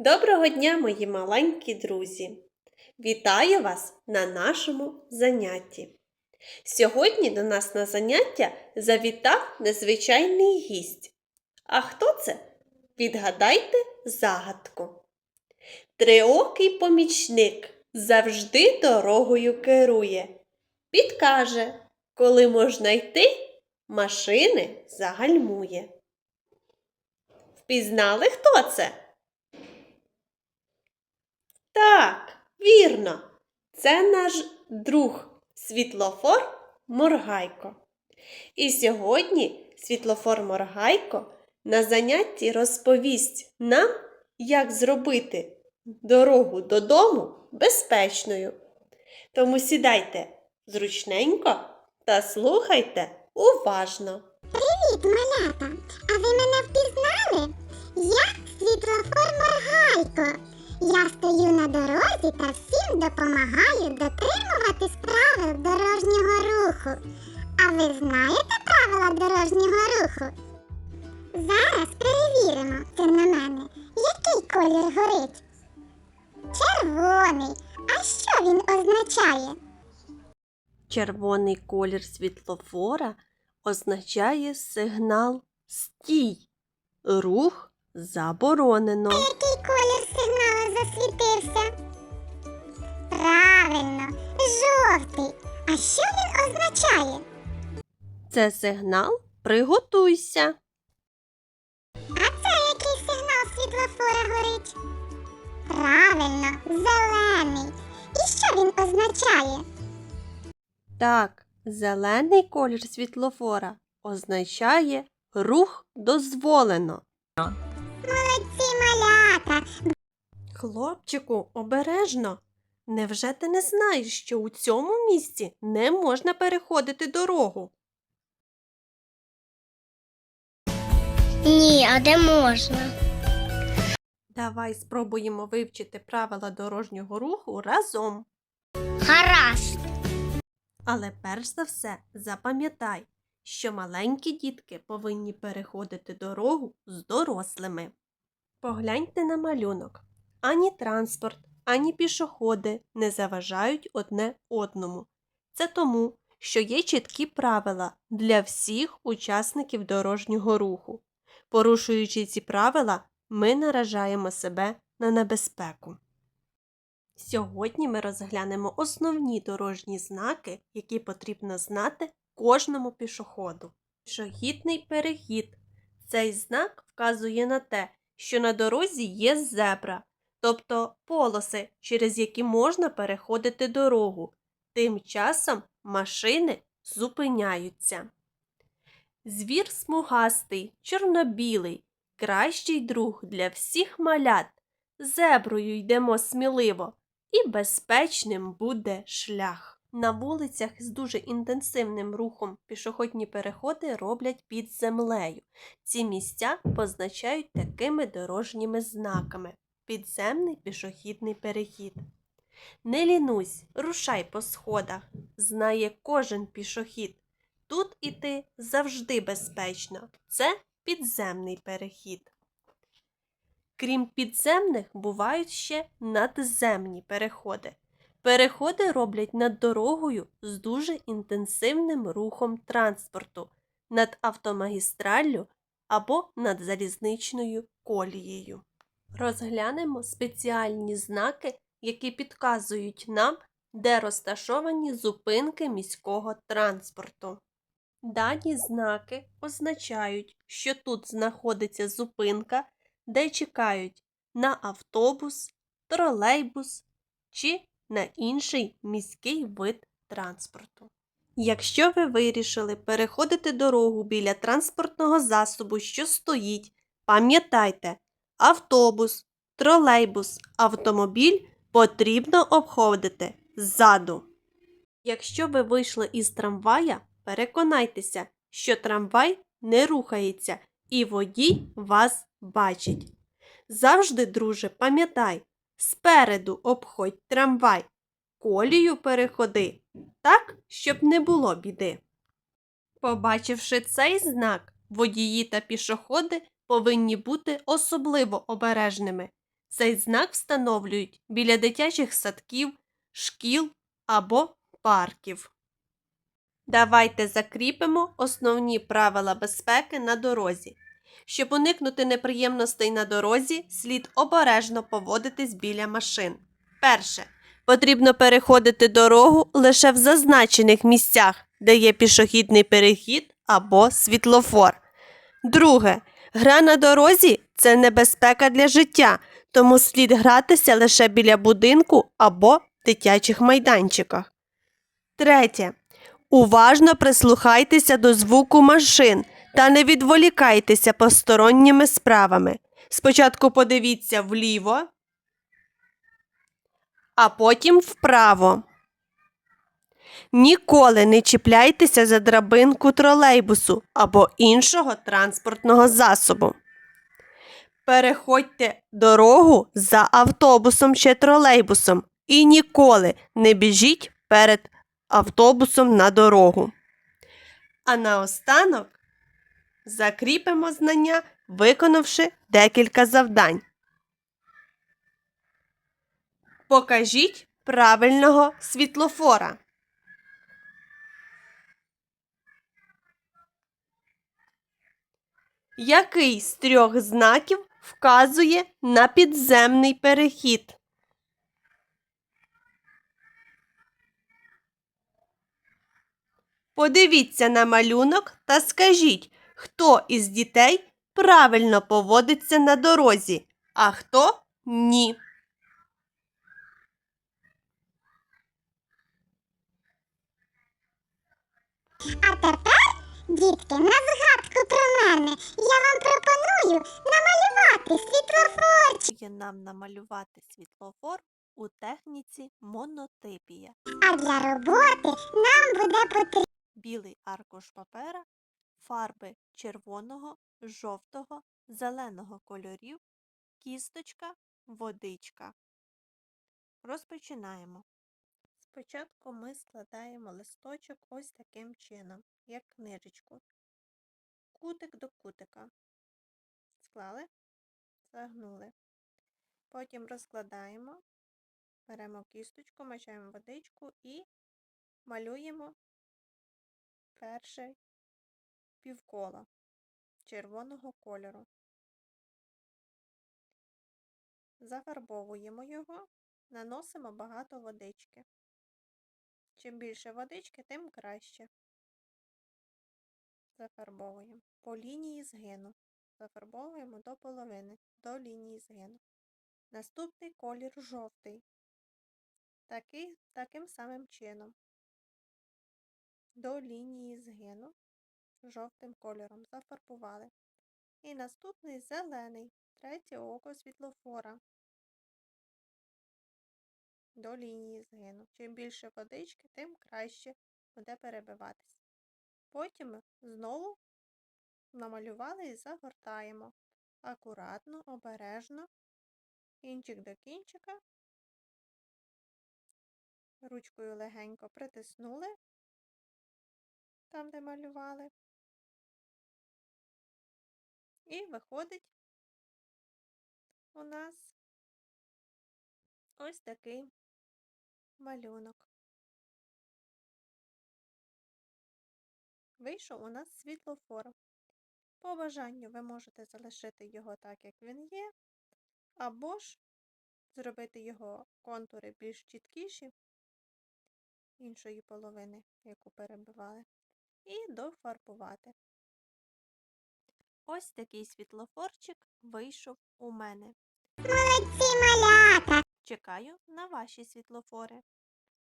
Доброго дня, мої маленькі друзі! Вітаю вас на нашому занятті. Сьогодні до нас на заняття завітав незвичайний гість. А хто це? Відгадайте загадку. Триокий помічник завжди дорогою керує. Підкаже, коли можна йти, машини загальмує. Впізнали, хто це? Так, вірно, це наш друг світлофор Моргайко. І сьогодні світлофор Моргайко на занятті розповість нам, як зробити дорогу додому безпечною. Тому сідайте зручненько та слухайте уважно. Привіт, малята! А ви мене впізнали? Я світлофор Моргайко. Я стою на дорозі та всім допомагаю дотримуватись правил дорожнього руху. А ви знаєте правила дорожнього руху? Зараз перевіримо це на мене. Який колір горить? Червоний. А що він означає? Червоний колір світлофора означає сигнал стій. Рух заборонено. Який колір сигналу засвітився? Правильно, жовтий. А що він означає? Це сигнал приготуйся. А це який сигнал світлофора горить? Правильно, зелений. І що він означає? Так, зелений колір світлофора означає рух дозволено. Молодці малята. Хлопчику, обережно. Невже ти не знаєш, що у цьому місці не можна переходити дорогу? Ні, а де можна? Давай спробуємо вивчити правила дорожнього руху разом. Гаразд. Але перш за все запам'ятай, що маленькі дітки повинні переходити дорогу з дорослими. Погляньте на малюнок. Ані транспорт, ані пішоходи не заважають одне одному. Це тому, що є чіткі правила для всіх учасників дорожнього руху. Порушуючи ці правила, ми наражаємо себе на небезпеку. Сьогодні ми розглянемо основні дорожні знаки, які потрібно знати кожному пішоходу. Пішохідний перехід. Цей знак вказує на те, що на дорозі є зебра, тобто полоси, через які можна переходити дорогу. Тим часом машини зупиняються. Звір смугастий, чорнобілий, кращий друг для всіх малят. Зеброю йдемо сміливо, і безпечним буде шлях. На вулицях з дуже інтенсивним рухом пішохідні переходи роблять під землею. Ці місця позначають такими дорожніми знаками: підземний пішохідний перехід. Не лінусь, рушай по сходах, знає кожен пішохід. Тут іти завжди безпечно. Це підземний перехід. Крім підземних, бувають ще надземні переходи. Переходи роблять над дорогою з дуже інтенсивним рухом транспорту, над автомагістраллю або над залізничною колією. Розглянемо спеціальні знаки, які підказують нам, де розташовані зупинки міського транспорту. Дані знаки означають, що тут знаходиться зупинка де чекають на автобус, тролейбус чи на інший міський вид транспорту. Якщо ви вирішили переходити дорогу біля транспортного засобу, що стоїть, пам'ятайте, автобус, тролейбус, автомобіль потрібно обходити ззаду. Якщо ви вийшли із трамвая, переконайтеся, що трамвай не рухається і водій вас бачить. Завжди, друже, пам'ятай, спереду обходь трамвай, колію переходи, так, щоб не було біди. Побачивши цей знак, водії та пішоходи повинні бути особливо обережними. Цей знак встановлюють біля дитячих садків, шкіл або парків. Давайте закріпимо основні правила безпеки на дорозі. Щоб уникнути неприємностей на дорозі, слід обережно поводитись біля машин. Перше. Потрібно переходити дорогу лише в зазначених місцях, де є пішохідний перехід або світлофор. Друге. Гра на дорозі це небезпека для життя, тому слід гратися лише біля будинку або дитячих майданчиках. Третє. Уважно прислухайтеся до звуку машин та не відволікайтеся посторонніми справами. Спочатку подивіться вліво, а потім вправо. Ніколи не чіпляйтеся за драбинку тролейбусу або іншого транспортного засобу. Переходьте дорогу за автобусом чи тролейбусом і ніколи не біжіть перед автобусом на дорогу. А наостанок закріпимо знання, виконавши декілька завдань. Покажіть правильного світлофора. Який з трьох знаків вказує на підземний перехід? Подивіться на малюнок та скажіть, хто із дітей правильно поводиться на дорозі, а хто ні. А тепер, дітки, на згадку про мене я вам пропоную намалювати світлофорчик. Є нам намалювати світлофор у техніці монотипія. А для роботи нам буде потрібно Білий аркуш папера, фарби червоного, жовтого, зеленого кольорів, кісточка, водичка. Розпочинаємо. Спочатку ми складаємо листочок ось таким чином, як книжечку. Кутик до кутика. Склали, загнули. Потім розкладаємо, беремо кісточку, мачаємо водичку і малюємо перше півкола червоного кольору. Зафарбовуємо його, наносимо багато водички. Чим більше водички, тим краще. Зафарбовуємо по лінії згину. Зафарбовуємо до половини, до лінії згину. Наступний колір жовтий. Такий, таким самим чином. До лінії згину жовтим кольором зафарбували. І наступний зелений, третє око світлофора. До лінії згину. Чим більше водички, тим краще буде перебиватися. Потім знову намалювали і загортаємо. Акуратно, обережно, кінчик до кінчика. Ручкою легенько притиснули там, де малювали. І виходить у нас ось такий малюнок. Вийшов у нас світлофор. По бажанню ви можете залишити його так, як він є, або ж зробити його контури більш чіткіші іншої половини, яку перебивали і дофарбувати. Ось такий світлофорчик вийшов у мене. молодці малята. Чекаю на ваші світлофори.